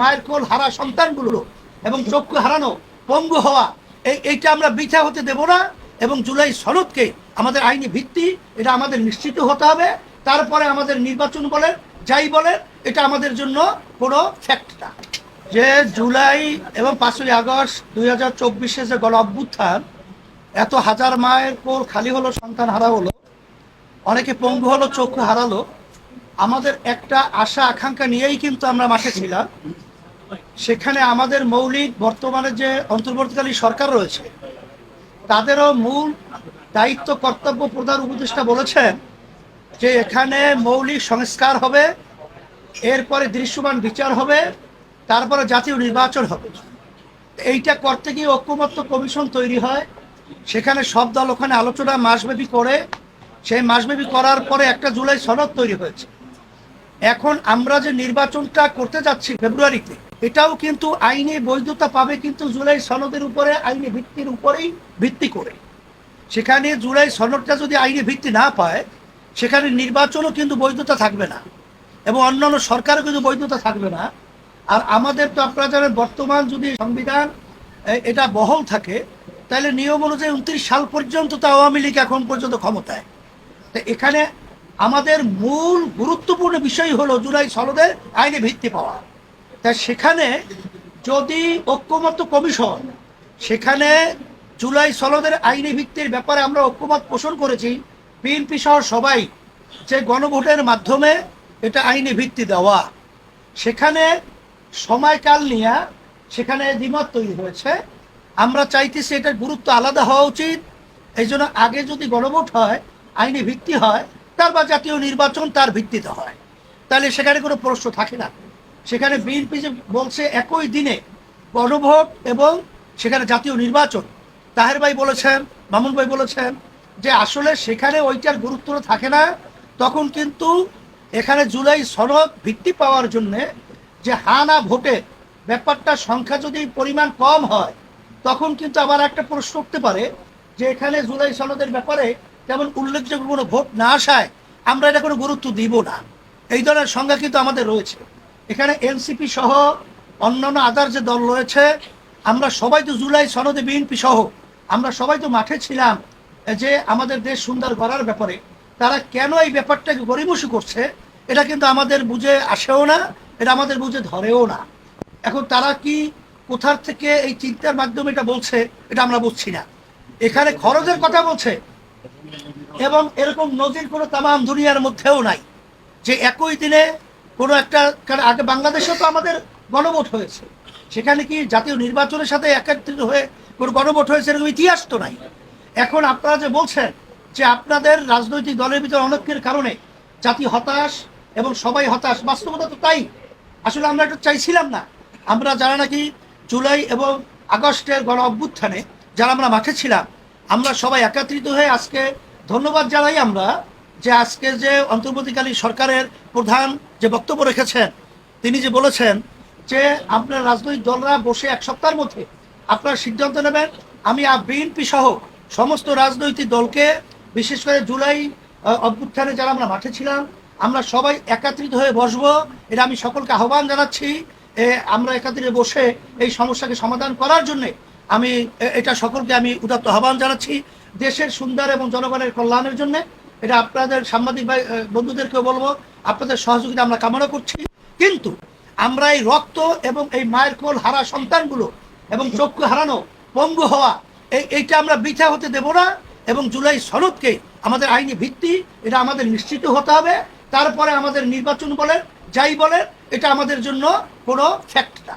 মায়ের কোল হারা সন্তানগুলো এবং চক্ষু হারানো পঙ্গু হওয়া, এই, এইটা আমরা বৃথা হতে দেব না এবং জুলাই সনদকে আমাদের আইনি ভিত্তি, এটা আমাদের নিশ্চিত হতে হবে। তারপরে আমাদের নির্বাচন বলেন, যাই বলেন, এটা আমাদের জন্য কোনো ফ্যাক্ট না। যে জুলাই এবং পাঁচই আগস্ট দুই হাজার চব্বিশে যে গণ অভ্যুত্থান, এত হাজার মায়ের কোল খালি হলো, সন্তান হারা হলো, অনেকে পঙ্গু হলো, চক্ষু হারালো, আমাদের একটা আশা, আকাঙ্ক্ষা নিয়েই কিন্তু আমরা মাঠে ছিলাম। সেখানে আমাদের মৌলিক বর্তমানে যে অন্তর্বর্তীকালীন সরকার রয়েছে, তাদেরও মূল দায়িত্ব, কর্তব্য প্রধান উপদেষ্টা বলেছেন যে এখানে মৌলিক সংস্কার হবে, এরপরে দৃশ্যমান বিচার হবে, তারপরে জাতীয় নির্বাচন হবে। এইটা করতে গিয়ে ঐক্যমত্য কমিশন তৈরি হয়। সেখানে সব দল ওখানে আলোচনা মাসব্যাপী করে, সেই মাসব্যাপী করার পরে একটা জুলাই সনদ তৈরি হয়েছে। এখন আমরা যে নির্বাচনটা করতে যাচ্ছি ফেব্রুয়ারিতে, এটাও কিন্তু আইনি বৈধতা পাবে কিন্তু জুলাই সনদের উপরে, আইনি ভিত্তির উপরেই ভিত্তি করে। সেখানে জুলাই সনদটা যদি আইনি ভিত্তি না পায়, সেখানে নির্বাচনও কিন্তু বৈধতা থাকবে না এবং অন্যান্য সরকারও কিন্তু বৈধতা থাকবে না। আর আমাদের তো আপনারা জানেন, বর্তমান যদি সংবিধান এটা বহল থাকে, তাহলে নিয়ম অনুযায়ী উনত্রিশ সাল পর্যন্ত তো আওয়ামী লীগ এখন পর্যন্ত ক্ষমতায়। তো এখানে আমাদের মূল গুরুত্বপূর্ণ বিষয় হলো জুলাই সনদের আইনে ভিত্তি পাওয়া। তা সেখানে যদি ঐক্যমত্য কমিশন, সেখানে জুলাই সনদের আইনি ভিত্তির ব্যাপারে আমরা ঐক্যমত পোষণ করেছি, বিএনপি সহ সবাই যে গণভোটের মাধ্যমে এটা আইনি ভিত্তি দেওয়া, সেখানে সময়কাল নিয়ে সেখানে দ্বিমত তৈরি হয়েছে। আমরা চাইতেছি এটার গুরুত্ব আলাদা হওয়া উচিত। এই জন্য আগে যদি গণভোট হয়, আইনি ভিত্তি হয় তারপর জাতীয় নির্বাচন তার ভিত্তিতে হয়। তাহলে সেখানে কোনো প্রশ্ন থাকে না। সেখানে বিএনপি যে বলছে একই দিনে গণভোট এবং সেখানে জাতীয় নির্বাচন। তাহের ভাই বলেছেন, মামুন ভাই বলেছেন যে আসলে সেখানে ওইটার গুরুত্ব থাকে না। তখন কিন্তু এখানে জুলাই সনদ ভিত্তি পাওয়ার জন্যে যে হানা ভোটে ব্যাপারটা সংখ্যা যদি পরিমাণ কম হয়, তখন কিন্তু আবার একটা প্রশ্ন উঠতে পারে যে এখানে জুলাই সনদের ব্যাপারে তেমন উল্লেখযোগ্য কোনো ভোট না আসায় আমরা এটা কোনো গুরুত্ব দিব না। এই ধরনের সংজ্ঞা কিন্তু আমাদের রয়েছে। এখানে এনসিপি সহ অন্যান্য আদার যে দল রয়েছে, আমরা সবাই তো জুলাই সনদে বিএনপি সহ, আমরা সবাই তো মাঠে ছিলাম যে আমাদের দেশ সুন্দর করার ব্যাপারে। তারা কেন এই ব্যাপারটাকে গরিমসি করছে, এটা কিন্তু আমাদের বুঝে আসেও না, এটা আমাদের বুঝে ধরেও না। এখন তারা কি কোথার থেকে এই চিন্তার মাধ্যমে এটা বলছে, এটা আমরা বুঝছি না। এখানে খরচের কথা বলছে এবং এরকম নজির কোনো তামাম দুনিয়ার মধ্যেও নাই। যে একই দিনে কোনো একটা, কারণ আগে বাংলাদেশে তো আমাদের গণভোট হয়েছে। সেখানে কি জাতীয় নির্বাচনের সাথে একত্রিত হয়ে কোনো গণভোট হয়েছে এরকম ইতিহাস তো নাই। এখন আপনারা যে বলছেন যে আপনাদের রাজনৈতিক দলের ভিতরে অনৈক্যের কারণে জাতি হতাশ এবং সবাই হতাশ, বাস্তবতা তো তাই। আসলে আমরা এটা চাইছিলাম না। আমরা যারা নাকি জুলাই এবং আগস্টের গণ অভ্যুত্থানে, যারা আমরা মাঠে ছিলাম আমরা সবাই একত্রিত হয়ে আজকে ধন্যবাদ জানাই আমরা যে আজকে যে অন্তর্বর্তীকালীন সরকারের প্রধান যে বক্তব্য রেখেছেন, তিনি যে বলেছেন যে আপনার রাজনৈতিক দলরা বসে এক সপ্তাহের মধ্যে আপনারা সিদ্ধান্ত নেবেন। আমি বিএনপি সহ সমস্ত রাজনৈতিক দলকে, বিশেষ করে জুলাই অভ্যুত্থানে যারা আমরা মাঠে ছিলাম, আমরা সবাই একত্রিত হয়ে বসবো। এটা আমি সকলকে আহ্বান জানাচ্ছি। আমরা একত্রিত বসে এই সমস্যাকে সমাধান করার জন্য আমি এটা সকলকে আমি উদাত্ত আহ্বান জানাচ্ছি। দেশের সুন্দর এবং জনগণের কল্যাণের জন্য এটা আপনাদের সাংবাদিক ভাই আহ, বন্ধুদেরকেও বলব আপনাদের সহযোগিতা আমরা কামনা করছি। কিন্তু আমরা এই রক্ত এবং এই মায়ের কোল হারা সন্তানগুলো এবং চক্ষু হারানো পঙ্গু হওয়া এই এইটা আমরা বৃথা হতে দেব না এবং জুলাই সনদকে আমাদের আইনি ভিত্তি এটা আমাদের নিশ্চিত হতে হবে। তারপরে আমাদের নির্বাচন বলেন যাই বলেন এটা আমাদের জন্য কোনো ফ্যাক্ট না।